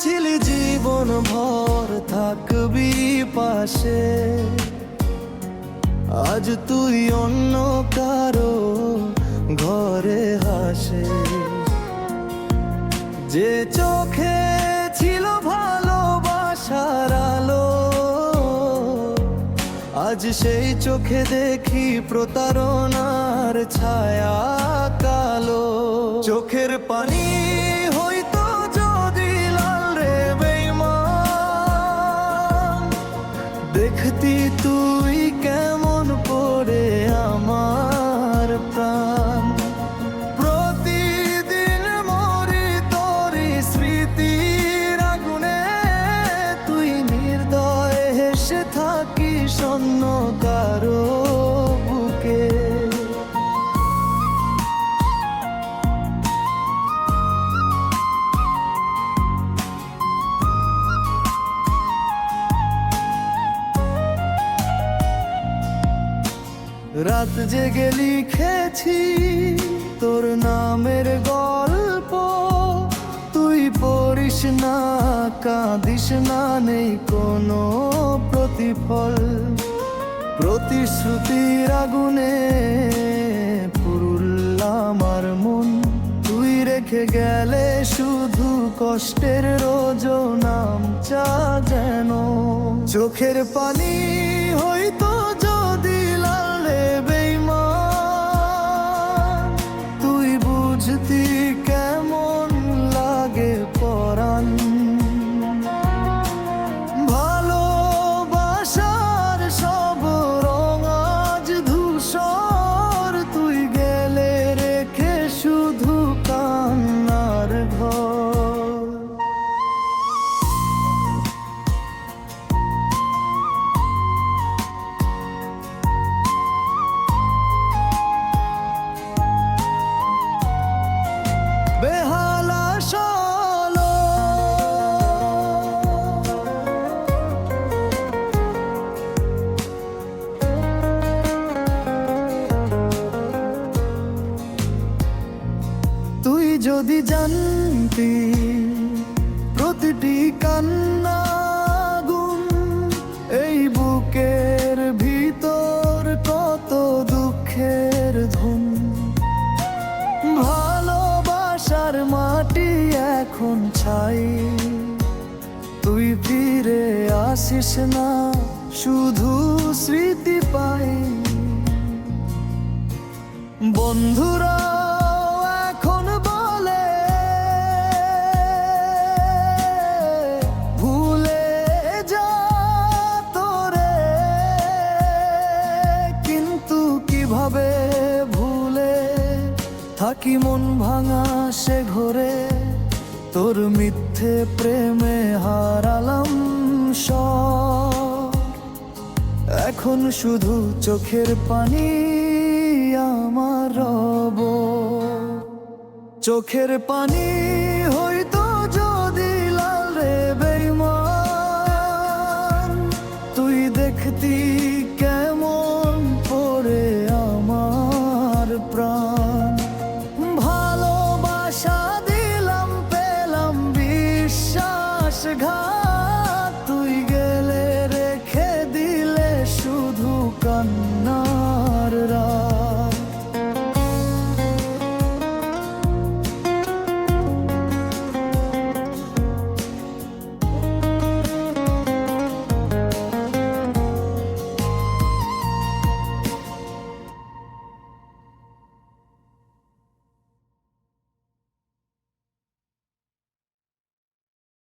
বলেছিলি জীবন ভর, থাকবি পাশে। আজ তুই অন্য কারও ঘরে হাসে। যে চোখে ছিল ভালোবাসার আলো, আজ সেই চোখে দেখি প্রতারণার ছায়া কালো। চোখের পানি দেখতি তুই রাত জেগে লিখেছি তোর নামের গল্প। তুই পড়িস না, কাঁদিস না, নেই কোনো প্রতিফল। প্রতিশ্রুতির আগুনে পুরুল আমার মন। তুই রেখে গেলে শুধু কষ্টের রোজ নাম চা যেন। চোখের পানি হয়তো যদি জানতি প্রতিটি কান্না গুণ, এই বুকের ভিতর কত দুঃখের ধুম ভালোবাসার মাটি এখন ছাই। তুই ফিরে আসিস না, শুধু স্মৃতি পাই। বন্ধুরা থাকি মন ভাঙা সে ঘরে? তোর মিথ্যে প্রেমে হারালাম স এখন শুধু চোখের পানি আমার রব। চোখের পানি